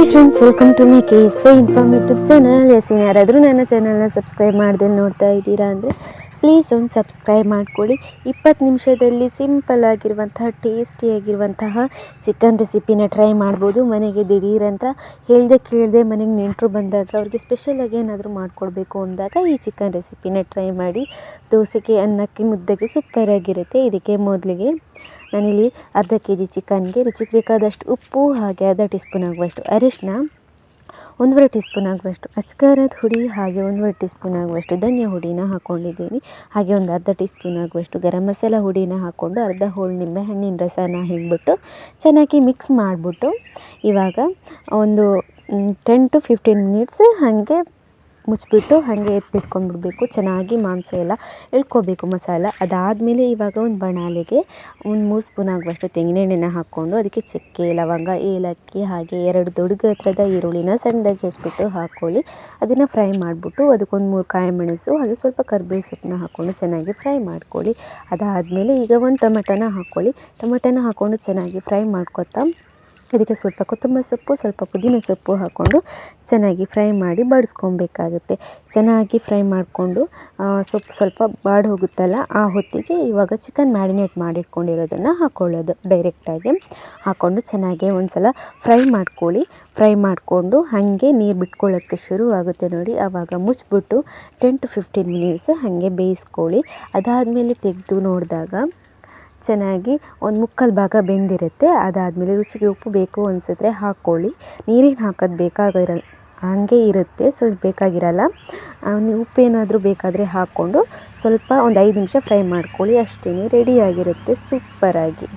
Hi friends welcome to my K S Y informative channel S ಯಾರಾದರೂ ನನ್ನ ಚಾನಲ್ನ subscribe ಮಾಡ್ದೆ ನೋಡ್ತಾ ಇದ್ದೀರಾ ಅಂದರೆ ಪ್ಲೀಸ್ ಒಂದು ಸಬ್ಸ್ಕ್ರೈಬ್ ಮಾಡ್ಕೊಳ್ಳಿ ಇಪ್ಪತ್ತು ನಿಮಿಷದಲ್ಲಿ ಸಿಂಪಲ್ ಆಗಿರುವಂತಹ ಟೇಸ್ಟಿಯಾಗಿರುವಂತಹ ಚಿಕನ್ ರೆಸಿಪಿನ ಟ್ರೈ ಮಾಡ್ಬೋದು. ಮನೆಗೆ ದಿಢೀರಂತ ಹೇಳ್ದೆ ಕೇಳದೆ ಮನೆಗೆ ನೆಂಟರು ಬಂದಾಗ ಅವ್ರಿಗೆ ಸ್ಪೆಷಲಾಗಿ ಏನಾದರೂ ಮಾಡಿಕೊಡ್ಬೇಕು ಅಂದಾಗ ಈ ಚಿಕನ್ ರೆಸಿಪಿನ ಟ್ರೈ ಮಾಡಿ. ದೋಸೆಗೆ, ಅನ್ನಕ್ಕೆ, ಮುದ್ದೆಗೆ ಸೂಪರಾಗಿರುತ್ತೆ ಇದಕ್ಕೆ ಮೊದಲಿಗೆ ನಾನಿಲ್ಲಿ ಅರ್ಧ ಕೆ ಜಿ ಚಿಕನ್ಗೆ ರುಚಿಗೆ ಬೇಕಾದಷ್ಟು ಉಪ್ಪು ಹಾಗೆ ಅರ್ಧ ಟೀ ಸ್ಪೂನ್ ಆಗುವಷ್ಟು ಅರಿಶಿನ ಒಂದೂವರೆ ಟೀ ಸ್ಪೂನ್ ಆಗುವಷ್ಟು ಅಚ್ಕಾರದ ಹುಡಿ ಹಾಗೆ ಒಂದೂವರೆ ಟೀ ಸ್ಪೂನ್ ಆಗುವಷ್ಟು ಧನಿಯಾ ಹುಡಿನ ಹಾಕ್ಕೊಂಡಿದ್ದೀನಿ ಹಾಗೆ ಒಂದು ಅರ್ಧ ಟೀ ಸ್ಪೂನ್ ಆಗುವಷ್ಟು ಗರಂ ಮಸಾಲ ಹುಡಿನ ಹಾಕ್ಕೊಂಡು ಅರ್ಧ ಹೋಳು ನಿಂಬೆ ಹಣ್ಣಿನ ರಸನ ಹಿಂಡ್ಬಿಟ್ಟು ಚೆನ್ನಾಗಿ ಮಿಕ್ಸ್ ಮಾಡಿಬಿಟ್ಟು ಇವಾಗ ಒಂದು ಟೆನ್ ಟು ಫಿಫ್ಟೀನ್ ಮಿನಿಟ್ಸ್ ಹಾಗೆ ಮುಚ್ಚಿಬಿಟ್ಟು ಹಾಗೆ ಎತ್ತಿಟ್ಕೊಂಡ್ಬಿಡ್ಬೇಕು. ಚೆನ್ನಾಗಿ ಮಾಂಸ ಎಲ್ಲ ಇಳ್ಕೊಬೇಕು ಮಸಾಲ. ಅದಾದಮೇಲೆ ಇವಾಗ ಒಂದು ಬಣಾಲೆಗೆ ಒಂದು ಮೂರು ಸ್ಪೂನ್ ಆಗುವಷ್ಟು ತೆಂಗಿನೆಣ್ಣೆನ ಹಾಕ್ಕೊಂಡು ಅದಕ್ಕೆ ಚಕ್ಕೆ, ಲವಂಗ, ಏಲಕ್ಕಿ ಹಾಗೆ ಎರಡು ದೊಡ್ಡ ಗಾತ್ರದ ಈರುಳ್ಳಿನ ಸಣ್ಣದಾಗಿ ಹೆಚ್ಚಿಬಿಟ್ಟು ಹಾಕ್ಕೊಳ್ಳಿ ಅದನ್ನು ಫ್ರೈ ಮಾಡಿಬಿಟ್ಟು ಅದಕ್ಕೊಂದು ಮೂರು ಕಾಯಿ ಮೆಣಸು ಹಾಗೆ ಸ್ವಲ್ಪ ಕರ್ಬೇವು ಸೊಪ್ಪನ್ನ ಹಾಕ್ಕೊಂಡು ಚೆನ್ನಾಗಿ ಫ್ರೈ ಮಾಡ್ಕೊಳ್ಳಿ. ಅದಾದಮೇಲೆ ಈಗ ಒಂದು ಟೊಮೆಟೊನ ಹಾಕ್ಕೊಳ್ಳಿ ಟೊಮೆಟೊನ ಹಾಕ್ಕೊಂಡು ಚೆನ್ನಾಗಿ ಫ್ರೈ ಮಾಡ್ಕೊತಾ ಅದಕ್ಕೆ ಸ್ವಲ್ಪ ಕೊತ್ತಂಬರಿ ಸೊಪ್ಪು, ಸ್ವಲ್ಪ ಪುದೀನ ಸೊಪ್ಪು ಹಾಕ್ಕೊಂಡು ಚೆನ್ನಾಗಿ ಫ್ರೈ ಮಾಡಿ ಬಡಿಸ್ಕೊಬೇಕಾಗುತ್ತೆ. ಚೆನ್ನಾಗಿ ಫ್ರೈ ಮಾಡಿಕೊಂಡು ಸೊಪ್ಪು ಸ್ವಲ್ಪ ಬಾಡಿ ಹೋಗುತ್ತಲ್ಲ, ಆ ಹೊತ್ತಿಗೆ ಇವಾಗ ಚಿಕನ್ ಮ್ಯಾರಿನೇಟ್ ಮಾಡಿಟ್ಕೊಂಡಿರೋದನ್ನು ಹಾಕ್ಕೊಳ್ಳೋದು ಡೈರೆಕ್ಟಾಗಿ ಹಾಕ್ಕೊಂಡು ಚೆನ್ನಾಗಿ ಒಂದು ಸಲ ಫ್ರೈ ಮಾಡ್ಕೊಳ್ಳಿ. ಫ್ರೈ ಮಾಡಿಕೊಂಡು ಹಾಗೆ ನೀರು ಬಿಟ್ಕೊಳ್ಳೋಕ್ಕೆ ಶುರು ಆಗುತ್ತೆ ನೋಡಿ. ಆವಾಗ ಮುಚ್ಚಿಬಿಟ್ಟು ಟೆನ್ ಟು ಫಿಫ್ಟೀನ್ ಮಿನಿಟ್ಸ್ ಹಾಗೆ ಬೇಯಿಸ್ಕೊಳ್ಳಿ. ಅದಾದಮೇಲೆ ತೆಗೆದು ನೋಡಿದಾಗ ಚೆನ್ನಾಗಿ ಒಂದು ಮುಕ್ಕಾಲು ಭಾಗ ಬೆಂದಿರುತ್ತೆ. ಅದಾದಮೇಲೆ ರುಚಿಗೆ ಉಪ್ಪು ಬೇಕು ಅನಿಸಿದ್ರೆ ಹಾಕ್ಕೊಳ್ಳಿ. ನೀರೇನು ಹಾಕೋದು ಬೇಕಾಗಿರ, ಹಾಗೆ ಇರುತ್ತೆ. ಸೊ ಬೇಕಾಗಿರಲ್ಲ. ಉಪ್ಪು ಉಪ್ಪೇನಾದರೂ ಬೇಕಾದರೆ ಹಾಕ್ಕೊಂಡು ಸ್ವಲ್ಪ ಒಂದು ಐದು ನಿಮಿಷ ಫ್ರೈ ಮಾಡ್ಕೊಳ್ಳಿ. ಅಷ್ಟೇ ರೆಡಿಯಾಗಿರುತ್ತೆ ಸೂಪ್ಪರಾಗಿ